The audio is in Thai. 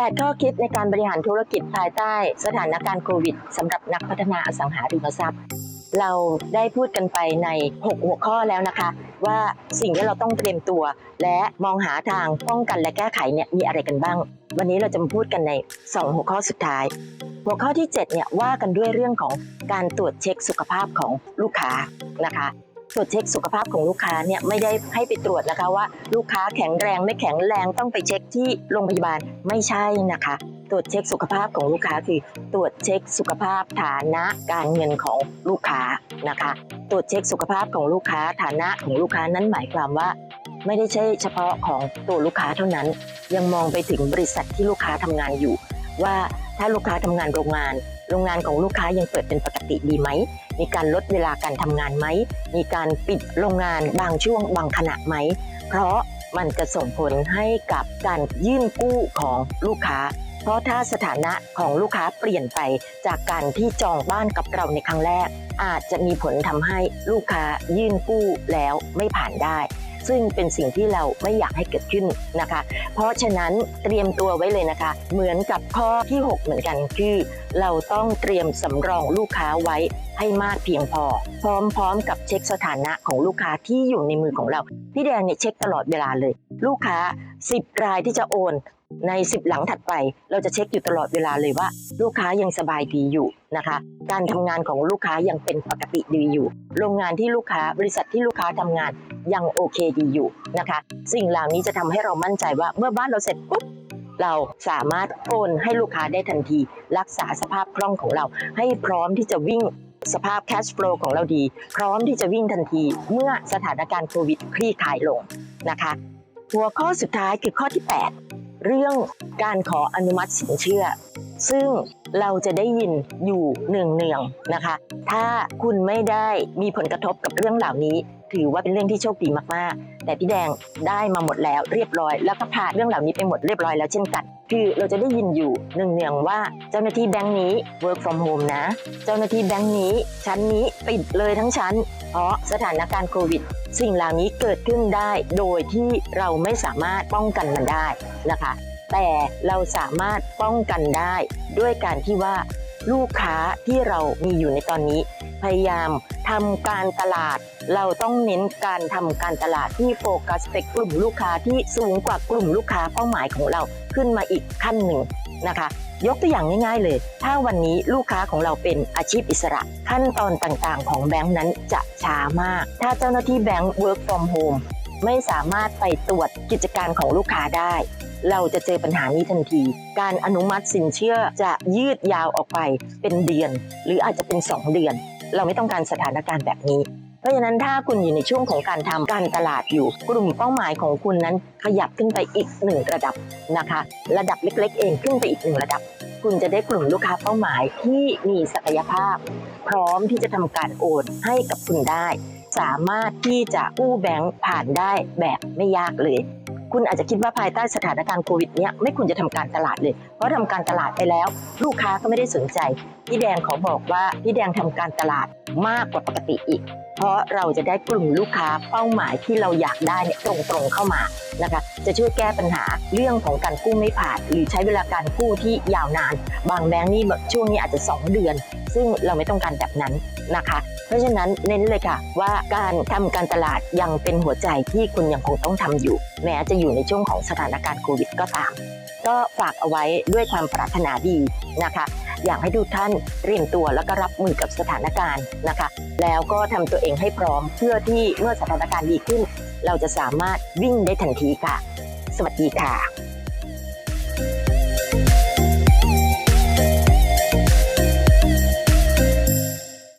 8 ข้อคิดในการบริหารธุรกิจภายใต้สถานการณ์โควิดสำหรับนักพัฒนาอสังหาริมทรัพย์ เราได้พูดกันไปใน 6 หัวข้อแล้วนะคะ ว่าสิ่งที่เราต้องเตรียมตัว และมองหาทางป้องกันและแก้ไขเนี่ยมีอะไรกันบ้าง วันนี้เราจะมาพูดกันใน 2 หัวข้อสุดท้าย หัวข้อที่7เนี่ยว่ากันด้วยเรื่องของการตรวจเช็คสุขภาพของลูกค้านะคะ ตรวจเช็คสุขภาพของลูกค้าเนี่ยไม่ได้ให้ไปตรวจนะคะว่า ลูกค้าแข็งแรงไม่แข็งแรงต้องไปเช็คที่โรงพยาบาลไม่ใช่นะคะ ตรวจเช็คสุขภาพของลูกค้าคือ ตรวจเช็คสุขภาพฐานะการเงินของลูกค้านะคะ ตรวจเช็คสุขภาพของลูกค้าฐานะของลูกค้านั้นหมายความว่า ไม่ได้ใช่เฉพาะของตัวลูกค้าเท่านั้น ยังมองไปถึงบริษัทที่ลูกค้าทำงานอยู่ ว่าถ้าลูกค้าทำงานโรงงาน โรงงานของลูกค้ายังเปิดเป็นปกติดีไหม มีการลดเวลาการทำงานไหม มีการปิดโรงงานบางช่วงบางขณะไหม เพราะมันจะส่งผลให้กับการยื่นกู้ของลูกค้า เพราะถ้าสถานะของลูกค้าเปลี่ยนไปจากการที่จองบ้านกับเราในครั้งแรก อาจจะมีผลทำให้ลูกค้ายื่นกู้แล้วไม่ผ่านได้ ซึ่งเป็นสิ่งที่เราไม่อยากให้เกิดขึ้นนะคะ เพราะฉะนั้นเตรียมตัวไว้เลยนะคะ เหมือนกับข้อที่ 6 เหมือนกันคือ เราต้องเตรียมสำรองลูกค้าไว้ให้มากเพียงพอ พร้อมๆ กับเช็คสถานะของลูกค้าที่อยู่ในมือของเรา พี่แดงเนี่ยเช็คตลอดเวลาเลย ลูกค้า 10 รายที่จะโอน ใน 10 หลังถัดไป เราจะเช็คอยู่ตลอดเวลาเลยว่า ลูกค้ายังสบายดีอยู่นะคะ การทำงานของลูกค้ายังเป็นปกติดีอยู่ โรงงานที่ลูกค้าบริษัทที่ลูกค้าทำงานยังโอเคดีอยู่นะคะ สิ่งเหล่านี้จะทำให้เรามั่นใจว่าเมื่อบ้านเราเสร็จปุ๊บเราสามารถโอนให้ลูกค้าได้ทันที รักษาสภาพคล่องของเรา ให้พร้อมที่จะวิ่งสภาพ cash flow ของเราดี พร้อมที่จะวิ่งทันที เมื่อสถานการณ์โควิดคลี่คลายลงนะคะ หัวข้อสุดท้ายคือข้อที่ 8 เรื่องการขออนุมัติสินเชื่อ ซึ่งเราจะได้ยินอยู่เนืองๆนะคะ ถ้าคุณไม่ได้มีผลกระทบกับเรื่องเหล่านี้ ถือว่าเป็นเรื่องที่โชคดีมากๆ แต่พี่แดงได้มาหมดแล้วเรียบร้อย แล้วก็ผ่านเรื่องเหล่านี้ไปหมดเรียบร้อยแล้วเช่นกัน คือเราจะได้ยินอยู่เนืองๆว่าเจ้าหน้าที่แบงค์นี้ work from home นะ เจ้าหน้าที่แบงค์นี้ชั้นนี้ปิดเลยทั้งชั้น เพราะสถานการณ์โควิด สิ่งเหล่านี้เกิดขึ้นได้โดยที่เราไม่สามารถป้องกันมันได้นะคะ แต่เราสามารถป้องกันได้ด้วยการที่ว่าลูกค้าที่เรามีอยู่ในตอนนี้ พยายามทำการตลาด เราต้องเน้นการทำการตลาดที่โฟกัสไปกลุ่มลูกค้าที่สูงกว่ากลุ่มลูกค้าเป้าหมายของเราขึ้นมาอีกขั้นหนึ่งนะคะ ยกตัวอย่างง่ายๆเลย ถ้าวันนี้ลูกค้าของเราเป็นอาชีพอิสระ ขั้นตอนต่างๆ ของแบงค์นั้นจะช้ามาก ถ้าเจ้าหน้าที่แบงค์ work from home ไม่สามารถไปตรวจกิจการของลูกค้าได้ เราจะเจอปัญหานี้ทันที การอนุมัติสินเชื่อจะยืดยาวออกไปเป็นเดือน หรืออาจจะเป็น 2 เดือน เราไม่ต้องการสถานการณ์แบบนี้ เพราะฉะนั้นถ้าคุณอยู่ในช่วงของการทำการตลาดอยู่ กลุ่มเป้าหมายของคุณนั้นขยับขึ้นไปอีกหนึ่งระดับนะคะ ระดับเล็กๆ เองขึ้นไปอีกหนึ่งระดับ คุณจะได้กลุ่มลูกค้าเป้าหมายที่มีศักยภาพ พร้อมที่จะทำการโอนให้กับคุณได้ สามารถที่จะกู้แบงค์ผ่านได้แบบไม่ยากเลยคุณอาจจะคิดว่าภายใต้สถานการณ์โควิดเนี้ยไม่ควรจะทำการตลาดเลย เพราะทำการตลาดไปแล้ว ลูกค้าก็ไม่ได้สนใจ พี่แดงขอบอกว่าพี่แดงทำการตลาดมากกว่าปกติอีก เพราะเราจะได้กลุ่มลูกค้าเป้าหมายที่เราอยากได้เนี่ยตรงๆเข้ามานะคะ จะช่วยแก้ปัญหาเรื่องของการกู้ไม่ผ่าน หรือใช้เวลาการกู้ที่ยาวนาน บางแบงก์นี่แบบช่วงนี้อาจจะ 2 เดือน ซึ่งเราไม่ต้องการแบบนั้นนะคะ เพราะฉะนั้นเน้นเลยค่ะ ว่าการทำการตลาดยังเป็นหัวใจที่คุณยังคงต้องทำอยู่ แม้จะอยู่ในช่วงของสถานการณ์โควิดก็ตาม ก็ฝากเอาไว้ด้วยความปรารถนาดีนะคะ อยากให้ทุกท่านเตรียมตัวแล้วก็รับมือกับสถานการณ์นะคะ แล้วก็ทำตัวเองให้พร้อมเพื่อที่เมื่อสถานการณ์ดีขึ้น เราจะสามารถวิ่งได้ทันทีค่ะ สวัสดีค่ะ